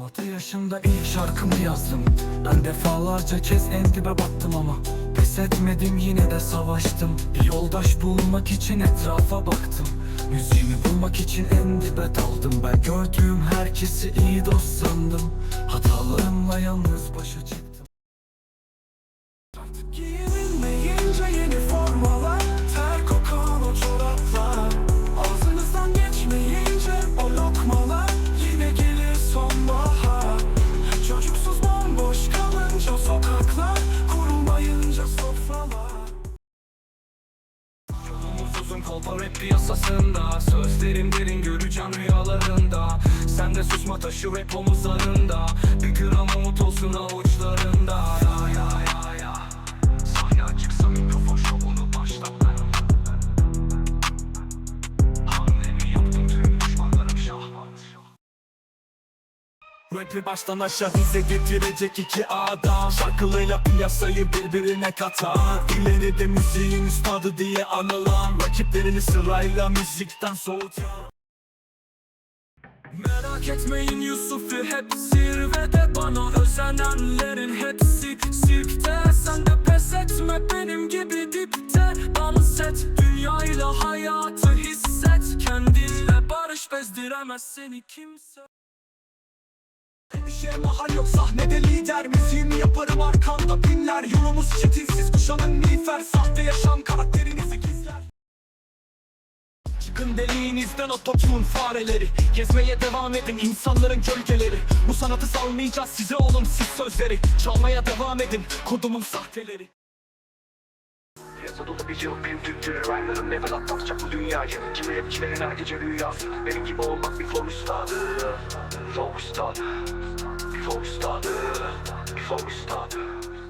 16 yaşımda ilk şarkımı yazdım. Ben defalarca kez en dibe battım ama Pes etmedim yine de savaştım. Bir yoldaş bulmak için etrafa baktım. Müziğimi bulmak için en dibe daldım. Ben gördüğüm herkesi iyi dost sandım. Hatalarımla yalnız başa çıktım. Artık giyinmeyince Uzun kolpa rap piyasasında Sözlerim derin göreceğim rüyalarında. Sen de susma taşı rap omuzlarında Rap'i baştan aşağı bize getirecek iki adam. Şarkılarıyla piyasayı birbirine katan. İleride müziğin üstadı diye anılan. Rakiplerini sırayla müzikten soğutan. Merak etmeyin Yusuf'u hep zirvede. Bana özenenlerin hepsi sirkte. Sen de pes etme benim gibi dipte. Dans et dünyayla hayatı hisset. Kendinle barış bezdiremez seni kimse İşe mahal yok. Sahnede lider Müziğimi yaparım arkanda. Binler Yolumuz çetinsiz. Kuşanın miğfer Sahte yaşam. Karakterinizi gizler. Çıkın deliğinizden o toplumun fareleri. Gezmeye devam edin insanların gölgeleri. Bu sanatı salmayacağız size olumsuz sözleri. Çalmaya devam edin kodumun sahteleri. Piyasa dolu bir yıl bir Türkçe Rhyme'larım level atlatacak bu dünyayı. Kimi rapçilerin her gece rüyası Benim gibi olmak bir flow üstadı. Flow üstadı Fokusta, fokusta, fokusta.